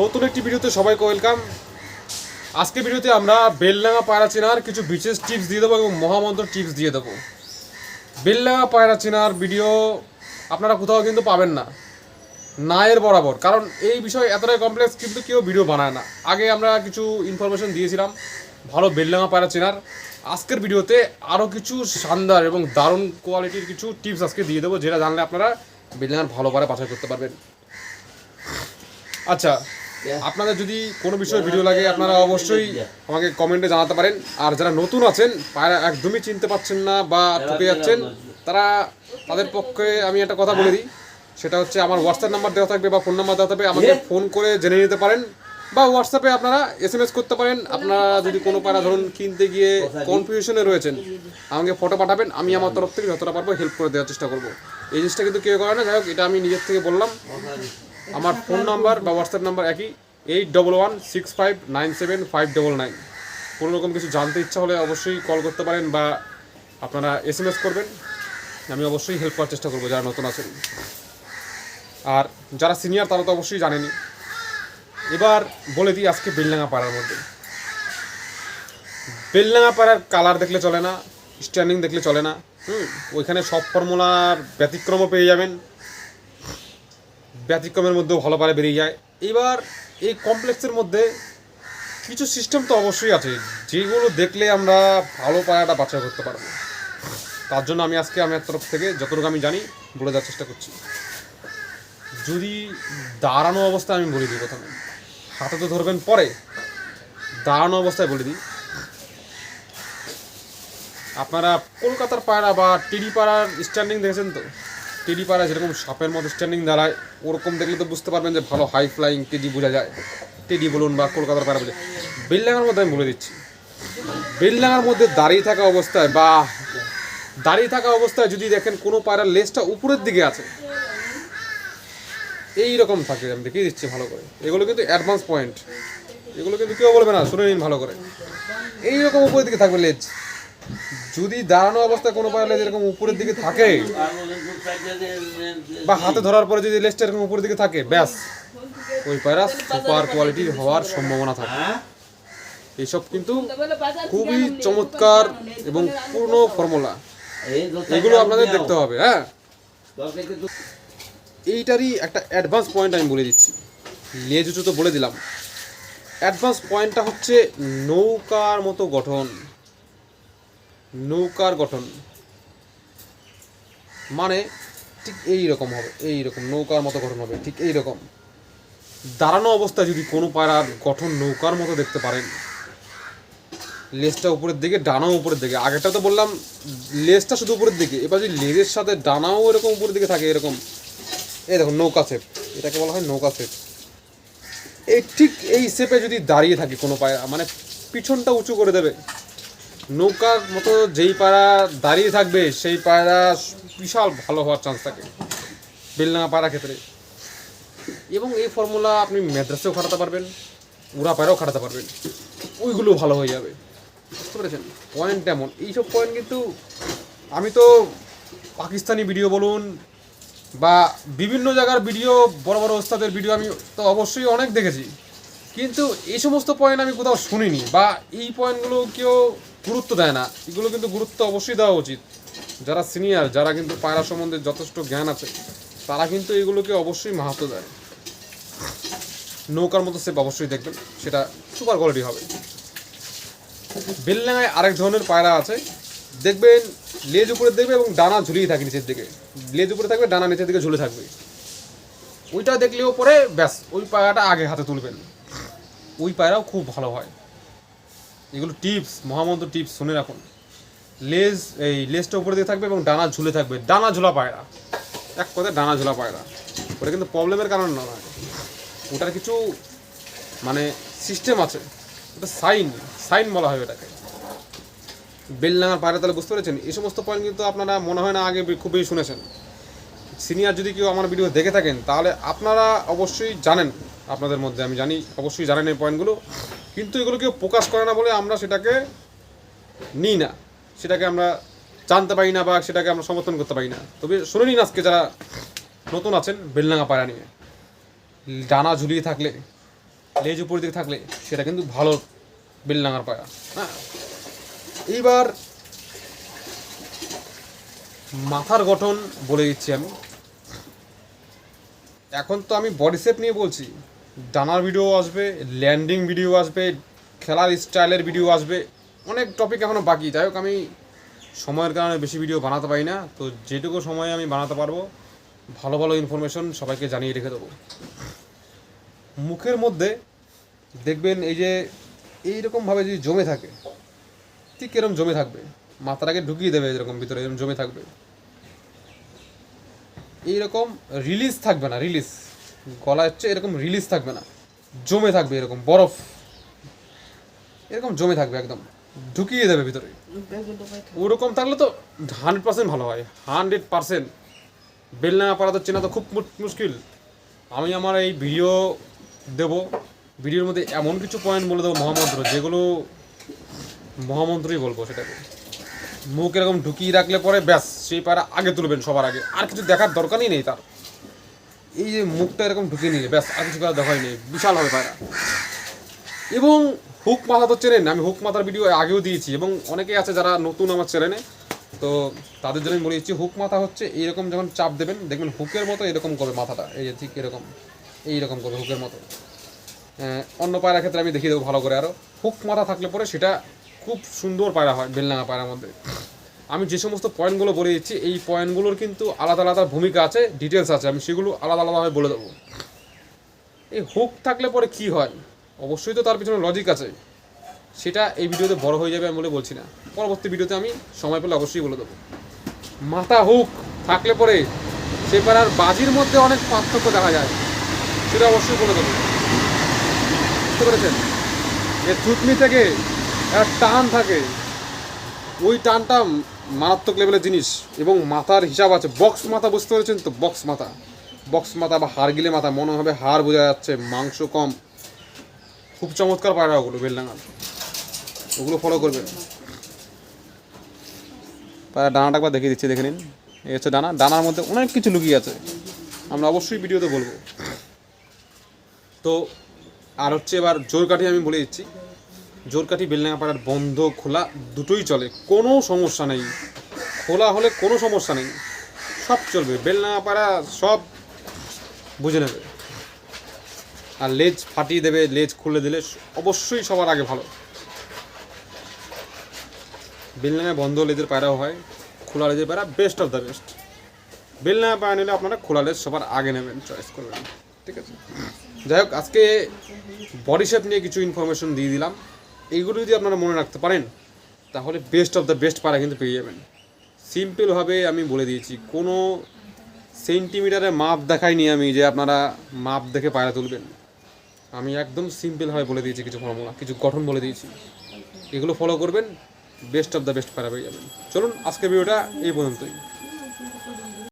নতুন একটি ভিডিওতে সবাইকে ওয়েলকাম আজকে ভিডিওতে আমরা বেলডাঙ্গা পায়রা চেনার কিছু বিশেষ টিপস দিয়ে দেবো এবং মহামন্ত্র টিপস দিয়ে দেবো। বেলডাঙ্গা পায়রা চেনার ভিডিও আপনারা কোথাও কিন্তু পাবেন না। নায়ের বরাবর। কারণ এই বিষয় এতটাই কমপ্লেক্স কিন্তু কেউ ভিডিও বানায় না। আগে আমরা কিছু ইনফরমেশন দিয়েছিলাম, ভালো বেলডাঙ্গা পায়রা চেনার। আজকের ভিডিওতে আরও কিছু শানদার এবং দারুণ কোয়ালিটির কিছু টিপস আজকে দিয়ে দেবো, যেটা জানলে আপনারা বেলডাঙ্গার ভালো পায়রা বাছাই করতে পারবেন। আচ্ছা আপনাদের যদি কোনো বিষয়ে ভিডিও লাগে আপনারা অবশ্যই আমাকে কমেন্টে জানাতে পারেন। আর যারা নতুন আছেন একদমই চিনতে পারছেন না বা ঠকে যাচ্ছেন তারা তাদের পক্ষে আমি একটা কথা বলে দিই। সেটা হচ্ছে আমার হোয়াটসঅ্যাপ নাম্বার দেওয়া থাকবে বা ফোন নাম্বার দেওয়া থাকবে। আমাকে ফোন করে জেনে নিতে পারেন বা হোয়াটসঅ্যাপে আপনারা এস এম এস করতে পারেন। আপনারা যদি কোনো পায়রা ধরুন কিনতে গিয়ে কনফিউশনে রয়েছেন আমাকে ফটো পাঠাবেন। আমি আমার তরফ থেকে যতটা পারব হেল্প করে দেওয়ার চেষ্টা করব। এই জিনিসটা কিন্তু কেউ করে না। যাই হোক এটা আমি নিজের থেকে বললাম। আমার ফোন নাম্বার বা হোয়াটসঅ্যাপ নাম্বার একই eight double one six five nine seven five double nine কোনো রকম কিছু জানতে ইচ্ছা হলে অবশ্যই কল করতে পারেন বা আপনারা এস এম এস করবেন। আমি অবশ্যই হেল্প করার চেষ্টা করব যারা নতুন আছেন। আর যারা সিনিয়র তারা তো অবশ্যই জানেনি এবার বলে দিই আজকে বেলডাঙ্গা পাড়ার মধ্যে। বেলডাঙ্গা পাড়ার কালার দেখলে চলে না স্ট্যান্ডিং দেখলে চলে না। হুম, ওইখানে সব ফর্মুলার ব্যতিক্রমও পেয়ে যাবেন। ব্যতিক্রমের মধ্যেও ভালো পারে বেরিয়ে যায়। এবার এই কমপ্লেক্সের মধ্যে কিছু সিস্টেম তো অবশ্যই আছে। যেগুলো দেখলে আমরা ভালো পায়াটা বাছাই করতে পারব। তার জন্য আমি আজকে আমার তরফ থেকে যতটুকু আমি জানি, বলে দেওয়ার চেষ্টা করছি। যদি দাঁড়ানো অবস্থায় আমি বলে দিই প্রথমে। হাতে তো ধরবেন পরে। দাঁড়ানো অবস্থায় বলে দিই। আপনারা কলকাতার পায়রা বা টিডি পাড়ার স্ট্যান্ডিং দেখেছেন তো? টিডি পাড়া যেরকম সাপের মতো স্ট্যান্ডিং দাঁড়ায়, ওরকম দেখলে তো বুঝতে পারবেন যে ভালো হাই ফ্লাইং টিডি বোঝা যায়। টিডি বলুন বা কলকাতার পায়রা বলে বেলডাঙ্গার মধ্যে আমি বলে দিচ্ছি। বেলডাঙ্গার মধ্যে দাঁড়িয়ে থাকা অবস্থায়, বা দাঁড়িয়ে থাকা অবস্থায় যদি দেখেন কোনো পায়রার লেজটা উপরের দিকে আছে এই রকম থাকে, আমি দেখিয়ে দিচ্ছি ভালো করে। এগুলো কিন্তু অ্যাডভান্স পয়েন্ট এগুলো কিন্তু কেউ বলবে না, শুনে নিন ভালো করে। এইরকম উপরের দিকে থাকবে লেজ। যদি দাঁড়ানো অবস্থায় কোনো পায়ের লেজ এরকম উপরের দিকে থাকে, বা হাতে ধরার পরে যদি লেজটা এরকম উপরের দিকে থাকে, ব্যাস। ওই পায়রা সুপার কোয়ালিটির হওয়ার সম্ভাবনা থাকে। এইসব কিন্তু খুবই চমৎকার এবং পূর্ণ ফর্মুলা। এগুলো আপনাদের দেখতে হবে হ্যাঁ? এইটারই একটা অ্যাডভান্স পয়েন্ট আমি বলে দিচ্ছি। লেজ উঁচু তো বলে দিলাম। অ্যাডভান্স পয়েন্টটা হচ্ছে নৌকার মতো গঠন। নৌকার গঠন। মানে ঠিক এই রকম হবে, এই রকম নৌকার মতো গঠন হবে, ঠিক এই রকম। দাঁড়ানো অবস্থায় যদি কোনো পায়রার গঠন নৌকার মতো দেখতে পারেন, লেজটা উপরের দিকে, ডানাও উপরের দিকে। আগেরটা তো বললাম, লেজটা শুধু উপরের দিকে, এবার যদি লেজের সাথে ডানাও এরকম উপরের দিকে থাকে, এরকম, এই দেখো নৌকা শেপ এটাকে বলা হয় নৌকা শেপ এই ঠিক এই শেপে যদি দাঁড়িয়ে থাকে কোনো পায়রা মানে পিছনটা উঁচু করে দেবে নৌকার মতো যেই পায়রা দাঁড়িয়ে থাকবে, সেই পায়রা বিশাল ভালো হওয়ার চান্স থাকে। বেলনাঙা পায়রা ক্ষেত্রে। এবং এই ফর্মুলা আপনি মেদ্রাসেও খাটাতে পারবেন উড়া পায়রাও খাটাতে পারবেন। ওইগুলো ভালো হয়ে যাবে। বুঝতে পেরেছেন? পয়েন্ট এমন। এইসব পয়েন্ট কিন্তু আমি তো পাকিস্তানি ভিডিও বলুন বা বিভিন্ন জায়গার ভিডিও বড় বড় ওস্তাদের ভিডিও আমি তো অবশ্যই অনেক দেখেছি। কিন্তু এই সমস্ত পয়েন্ট আমি কোথাও শুনিনি বা এই পয়েন্টগুলো কেউ গুরুত্ব দেয় না। এগুলো কিন্তু গুরুত্ব অবশ্যই দেওয়া উচিত। যারা সিনিয়র যারা কিন্তু পায়রা সম্বন্ধে যথেষ্ট জ্ঞান আছে, তারা কিন্তু এগুলোকে অবশ্যই মাহাত্ম দেয়। নৌকার মতো সেপ অবশ্যই দেখবেন, সেটা সুপার কোয়ালিটি হবে। বেলডাঙায় আরেক ধরনের পায়রা আছে। দেখবেন, লেজ উপরে দেখবে এবং ডানা ঝুলিয়ে থাকে নিচের দিকে। লেজ উপরে থাকবে, ডানা নিচের দিকে ঝুলে থাকবে। ওইটা দেখলেও পরে ব্যাস, ওই পায়রাটা আগে হাতে তুলবেন। ওই পায়রাও খুব ভালো হয়। এগুলো টিপস মহামন্ত্র টিপস শুনে রাখুন। লেজ, এই লেজটা উপরে দিয়ে থাকবে এবং ডানা ঝুলে থাকবে। ডানা ঝোলা পায়রা। এক কথায় ডানা ঝোলা পায়রা। ওটা কিন্তু প্রবলেমের কারণ নয়। ওটার কিছু মানে সিস্টেম আছে। ওটা সাইন সাইন বলা হয় ওটাকে। বেলডাঙার পায়রা তাহলে বুঝতে পেরেছেন? এই সমস্ত পয়েন্ট কিন্তু আপনারা মনে হয় না আগে খুবই শুনেছেন। সিনিয়র যদি কেউ আমার ভিডিও দেখে থাকেন, তাহলে আপনারা অবশ্যই জানেন। আপনাদের মধ্যে আমি জানি, অবশ্যই জানেন এই পয়েন্টগুলো কিন্তু এগুলো কেউ প্রকাশ করে না বলে আমরা সেটাকে নিই না। সেটাকে আমরা জানতে পারি না বা সেটাকে আমরা সমর্থন করতে পারি না। তবে শুনে নিন আজকে যারা নতুন আছেন বেলডাঙা পায়রা নিয়ে। ডানা ঝুলিয়ে থাকলে, লেজ উপর দিকে থাকলে সেটা কিন্তু ভালো বেলনাঙার পায়রা। হ্যাঁ। এইবার মাথার গঠন বলে দিচ্ছি আমি। এখন তো আমি বডি শেপ নিয়ে বলছি। ডানার ভিডিও আসবে ল্যান্ডিং ভিডিও আসবে, খেলার স্টাইলের ভিডিও আসবে, অনেক টপিক এখনও বাকি। যাই হোক, আমি সময়ের কারণে বেশি ভিডিও বানাতে পারি না, তো যেটুকু সময় আমি বানাতে পারব, ভালো ভালো ইনফরমেশন সবাইকে জানিয়ে রেখে দেবো। মুখের মধ্যে দেখবেন এই যে এইরকমভাবে যদি জমে থাকে, ঠিক এরকম জমে থাকবে। মাথাটাকে ঢুকিয়ে দেবে এরকম, ভিতরে এরকম জমে থাকবে। এইরকম রিলিজ থাকবে না রিলিজ গলা হচ্ছে এরকম রিলিজ থাকবে না। জমে থাকবে এরকম, বরফ। এরকম জমে থাকবে একদম। ঢুকিয়ে দেবে ভিতরে। ওরকম থাকলে তো হান্ড্রেড পার্সেন্ট ভালো হয়। হান্ড্রেড পার্সেন্ট বেলনাঙা পাড়া তো চেনা তো খুব মুশকিল। আমি আমার এই ভিডিও দেব। ভিডিওর মধ্যে এমন কিছু পয়েন্ট বলে দেবো মহামন্ত্র, যেগুলো মহামন্ত্রই বলব সেটাকে। মুখ এরকম ঢুকিয়ে রাখলে পরে ব্যাস, সেই পায়রা আগে তুলবেন সবার আগে। আর কিছু দেখার দরকারই নেই তার। এই যে মুখটা এরকম ঢুকে নিয়ে ব্যাস, আর কিছু করার দরকারই নেই। বিশাল হবে পায়রা এবং হুক মাথা তো চেনেন, আমি হুক মাথার ভিডিও আগেও দিয়েছি, এবং অনেকেই আছে যারা নতুন আমার চ্যানেলে, তো তাদের জন্য আমি বলে দিচ্ছি, হুক মাথা হচ্ছে এইরকম যখন চাপ দেবেন, দেখবেন হুকের মতো এরকম করবে মাথাটা, এই যে ঠিক এরকম, এইরকম করবে হুকের মতো। অন্য পায়রার ক্ষেত্রে আমি দেখিয়ে দেবো ভালো করে আরও হুক মাথা থাকলে পরে সেটা খুব সুন্দর পায়রা হয় বেলনাঙা পায়রার মধ্যে। আমি যে সমস্ত পয়েন্টগুলো বলে দিচ্ছি, এই পয়েন্টগুলোর কিন্তু আলাদা আলাদা ভূমিকা আছে ডিটেলস আছে, আমি সেগুলো আলাদা আলাদাভাবে বলে দেবো। এই হুক থাকলে পরে কি হয়? অবশ্যই তো তার পিছনে লজিক আছে। সেটা এই ভিডিওতে বড় হয়ে যাবে আমি বলে বলছি না। পরবর্তী ভিডিওতে আমি সময় পেলে অবশ্যই বলে দেবো। মাথা হুক থাকলে পরে সে পাড়ার বাজির মধ্যে অনেক পার্থক্য দেখা যায়। সেটা অবশ্যই বলে দেবো। বুঝতে পেরেছেন? এর থুতনি থেকে একটা টান থাকে ওই টানটা মারাত্মক লেভেলের জিনিস এবং মাথার হিসাব আছে। বক্স মাথা, বুঝতে পেরেছেন তো? বক্স মাথা। বক্স মাথা বা হাড় গিলে মাথা, মনে হবে হাড় বোঝা যাচ্ছে, মাংস কম। খুব চমৎকার পায়রা ওগুলো বেলডাঙ্গাল ওগুলো ফলো করবেন। পায়রা ডানাটা একবার দেখিয়ে দিচ্ছি, দেখে নিন। এই হচ্ছে ডানা। ডানার মধ্যে অনেক কিছু লুকিয়ে আছে। আমরা অবশ্যই ভিডিওতে বলব। তো আর হচ্ছে এবার জোর কাঠি আমি বলে দিচ্ছি। জোর কাঠি বেলডাঙ্গা পাড়ার বন্ধ খোলা দুটোই চলে। কোনো সমস্যা নেই। খোলা হলে কোনো সমস্যা নেই। সব চলবে। বেলডাঙ্গা পাড়া সব বুঝে নেবে। আর লেজ ফাটিয়ে দেবে, লেজ খুলে দিলে অবশ্যই সবার আগে ভালো। বেলনায় বন্ধ লেজের পায়রাও হয়, খোলা লেজের পায়রা বেস্ট অফ দ্য বেস্ট বেলনায় পায়রা নিলে আপনারা খোলা লেজ সবার আগে নেবেন চয়েস করবেন। ঠিক আছে? যাই হোক, আজকে বডি শেপ নিয়ে কিছু ইনফরমেশন দিয়ে দিলাম। এইগুলো যদি আপনারা মনে রাখতে পারেন, তাহলে বেস্ট অফ দ্য বেস্ট পায়রা কিন্তু পেয়ে যাবেন। সিম্পলভাবে আমি বলে দিয়েছি, কোনো সেন্টিমিটারে মাপ দেখাইনি আমি যে আপনারা মাপ দেখে পায়রা তুলবেন। আমি একদম সিম্পলভাবে বলে দিয়েছি কিছু ফর্মুলা কিছু গঠন বলে দিয়েছি। এগুলো ফলো করবেন বেস্ট অফ দ্য বেস্ট পায়রা পেয়ে যাবেন। চলুন আজকে ভিডিওটা এই পর্যন্তই।